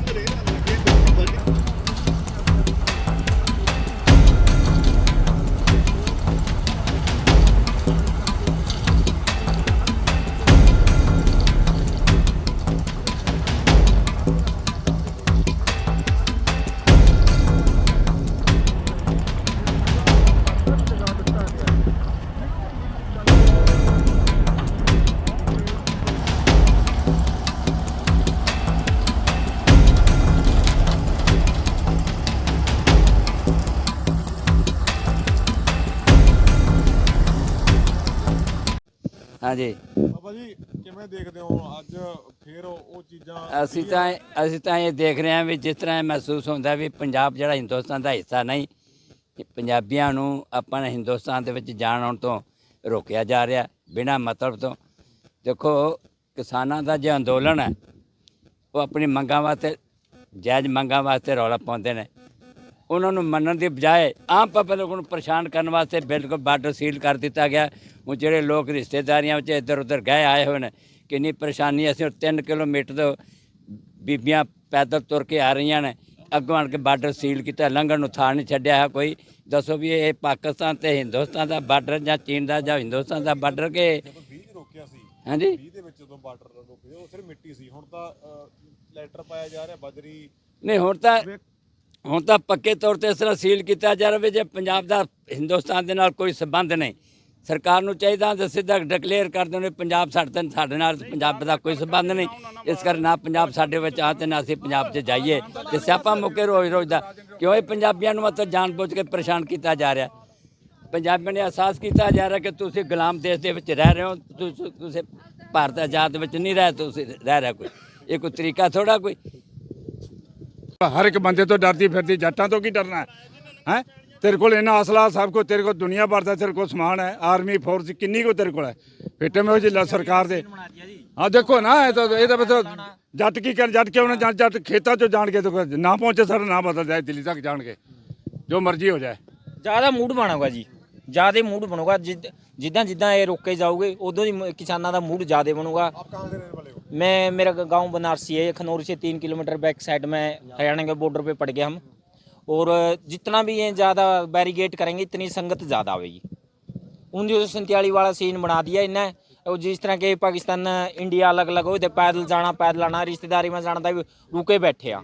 direito dele, né? ਹਾਂਜੀ। ਬਾਬਾ ਜੀ ਕਿਵੇਂ ਦੇਖਦੇ ਹੋ ਅੱਜ ਫੇਰ ਉਹ ਚੀਜ਼ਾਂ ਅਸੀਂ ਤਾਂ ਅਸੀਂ ਤਾਂ ਇਹ ਦੇਖ ਰਹੇ ਹਾਂ ਵੀ ਜਿਸ ਤਰ੍ਹਾਂ ਇਹ ਮਹਿਸੂਸ ਹੁੰਦਾ ਵੀ ਪੰਜਾਬ ਜਿਹੜਾ ਹਿੰਦੁਸਤਾਨ ਦਾ ਹਿੱਸਾ ਨਹੀਂ ਇਹ ਪੰਜਾਬੀਆਂ ਨੂੰ ਆਪਾਂ ਨੇ ਹਿੰਦੁਸਤਾਨ ਦੇ ਵਿੱਚ ਜਾਣ ਆਉਣ ਤੋਂ ਰੋਕਿਆ ਜਾ ਰਿਹਾ ਬਿਨਾਂ ਮਤਲਬ ਤੋਂ। ਦੇਖੋ ਕਿਸਾਨਾਂ ਦਾ ਜੇ ਅੰਦੋਲਨ ਹੈ ਉਹ ਆਪਣੀ ਮੰਗਾਂ ਵਾਸਤੇ ਜਾਇਜ਼ ਮੰਗਾਂ ਵਾਸਤੇ ਰੌਲਾ ਪਾਉਂਦੇ ਨੇ। ਉਹਨਾਂ ਨੂੰ ਮੰਨਣ ਦੀ ਬਜਾਏ ਆਮ ਪਬਲਿਕ ਨੂੰ ਪਰੇਸ਼ਾਨ ਕਰਨ ਵਾਸਤੇ ਬਿਲਕੁਲ ਬਾਰਡਰ ਸੀਲ ਕਰ ਦਿੱਤਾ ਗਿਆ। ਉਹ ਜਿਹੜੇ ਲੋਕ ਰਿਸ਼ਤੇਦਾਰੀਆਂ ਵਿੱਚ ਇੱਧਰ ਉੱਧਰ ਗਏ ਆਏ ਹੋਏ ਨੇ ਕਿੰਨੀ ਪਰੇਸ਼ਾਨੀ ਅਸੀਂ 3 ਕਿਲੋਮੀਟਰ ਤੋਂ ਬੀਬੀਆਂ ਪੈਦਲ ਤੁਰ ਕੇ ਆ ਰਹੀਆਂ ਨੇ। ਅੱਗੋਂ ਆਣ ਕੇ ਬਾਰਡਰ ਸੀਲ ਕੀਤਾ ਲੰਘਣ ਨੂੰ ਥਾਂ ਨਹੀਂ ਛੱਡਿਆ ਹੈ ਕੋਈ। ਦੱਸੋ ਵੀ ਇਹ ਪਾਕਿਸਤਾਨ ਤੇ ਹਿੰਦੁਸਤਾਨ ਦਾ ਬਾਰਡਰ ਜਾਂ ਚੀਨ ਦਾ ਜਾਂ ਹਿੰਦੁਸਤਾਨ ਦਾ ਬਾਰਡਰ ਕਿ ਜਦੋਂ 20 ਰੋਕਿਆ ਸੀ ਹਾਂਜੀ? 20 ਦੇ ਵਿੱਚ ਜਦੋਂ ਬਾਰਡਰ ਰੋਕੇ ਉਹ ਸਿਰਫ ਮਿੱਟੀ ਸੀ। ਹੁਣ ਤਾਂ ਲੈਟਰ ਪਾਇਆ ਜਾ ਰਿਹਾ ਬਜਰੀ ਨਹੀਂ ਹੁਣ ਤਾਂ ਹੁਣ ਤਾਂ ਪੱਕੇ ਤੌਰ ਤੇ ਇਸ ਤਰ੍ਹਾਂ ਸੀਲ ਕੀਤਾ ਜਾ ਰਿਹਾ ਵੀ ਜੇ ਪੰਜਾਬ ਦਾ ਹਿੰਦੁਸਤਾਨ ਦੇ ਨਾਲ ਕੋਈ ਸਬੰਧ ਨਹੀਂ, ਸਰਕਾਰ ਨੂੰ ਚਾਹੀਦਾ ਤਾਂ ਸਿੱਧਾ ਡਿਕਲੇਅਰ ਕਰ ਦੇਣ ਪੰਜਾਬ ਸਾਡੇ ਸਾਡੇ ਨਾਲ ਪੰਜਾਬ ਦਾ ਕੋਈ ਸਬੰਧ ਨਹੀਂ। ਇਸ ਕਰਕੇ ਨਾ ਪੰਜਾਬ ਸਾਡੇ ਵਿੱਚ ਆ ਤੇ ਨਾ ਅਸੀਂ ਪੰਜਾਬ 'ਚ ਜਾਈਏ। ਤੇ ਸਿਆਪਾ ਮੁੱਕੇ ਰੋਜ਼ ਰੋਜ਼ ਦਾ, ਕਿਉਂ ਇਹ ਪੰਜਾਬੀਆਂ ਨੂੰ ਮਤਲਬ ਜਾਣਬੁੱਝ ਕੇ ਪਰੇਸ਼ਾਨ ਕੀਤਾ ਜਾ ਰਿਹਾ। ਪੰਜਾਬੀਆਂ ਨੇ ਅਹਿਸਾਸ ਕੀਤਾ ਜਾ ਰਿਹਾ ਕਿ ਤੁਸੀਂ ਗੁਲਾਮ ਦੇਸ਼ ਦੇ ਵਿੱਚ ਰਹਿ ਰਹੇ ਹੋ, ਤੁਸੀਂ ਤੁਸੀਂ ਭਾਰਤ ਆਜ਼ਾਦ ਵਿੱਚ ਨਹੀਂ ਰਹਿ, ਤੁਸੀਂ ਰਹਿ ਰਿਹਾ ਕੋਈ। ਇਹ ਕੋਈ ਤਰੀਕਾ ਥੋੜਾ ਕੋਈ। ਹਰ ਇੱਕ ਬੰਦੇ ਤੋਂ ਡਰਦੀ ਫਿਰਦੀ, ਜੱਟਾਂ ਤੋਂ ਕੀ ਡਰਨਾ ਹੈ? ਹੈ? ਤੇਰੇ ਕੋਲ ਇੰਨਾ ਅਸਲਾ ਸਭ ਕੁਝ ਤੇਰੇ ਕੋਲ ਦੁਨੀਆ ਭਰ ਦਾ ਤੇਰੇ ਕੋਲ ਸਮਾਨ ਹੈ, ਆਰਮੀ ਫੋਰਸ ਕਿੰਨੀ ਕੋ ਤੇਰੇ ਕੋਲ ਹੈ? ਫਿੱਟੇ ਮੇ ਜੀ ਸਰਕਾਰ ਦੇ। ਹਾਂ ਦੇਖੋ ਨਾ, ਇਹ ਤਾਂ ਇਹ ਤਾਂ ਬਸ ਜੱਟ ਕੀ ਕਰ ਜੱਟ ਕਿਉਂ ਨਾ ਜੱਟ ਖੇਤਾਂ ਚੋਂ ਜਾਣ ਕੇ ਨਾ ਪਹੁੰਚੇ ਸਰ, ਨਾ ਬਦਲ ਜਾਏ, ਦਿੱਲੀ ਤੱਕ ਜਾਣ ਕੇ। ਜੋ ਮਰਜ਼ੀ ਹੋ ਜਾਏ। ਜ਼ਿਆਦਾ ਮੂਡ ਬਣੂਗਾ ਜੀ। ਜ਼ਿਆਦਾ ਮੂਡ ਬਣੂਗਾ, ਜਿੱਦਾਂ ਜਿੱਦਾਂ ਇਹ ਰੋਕੇ ਜਾਓਗੇ ਉਦੋਂ ਹੀ ਕਿਸਾਨਾਂ ਦਾ ਮੂਡ ਜ਼ਿਆਦਾ ਬਣੂਗਾ। मैं मेरा गांव बनारसी है खनौर से तीन किलोमीटर बैक साइड में हरियाणा के बॉर्डर पे पड़ गए हम और जितना भी ये ज़्यादा बैरिगेट करेंगे इतनी संगत ज़्यादा आएगी उन्नीस सौ वाला सीन बना दिया इन्हें और जिस तरह के पाकिस्तान इंडिया अलग अलग हो पैदल जाना पैदल आना रिश्तेदारी में जाना भी रुके बैठे आ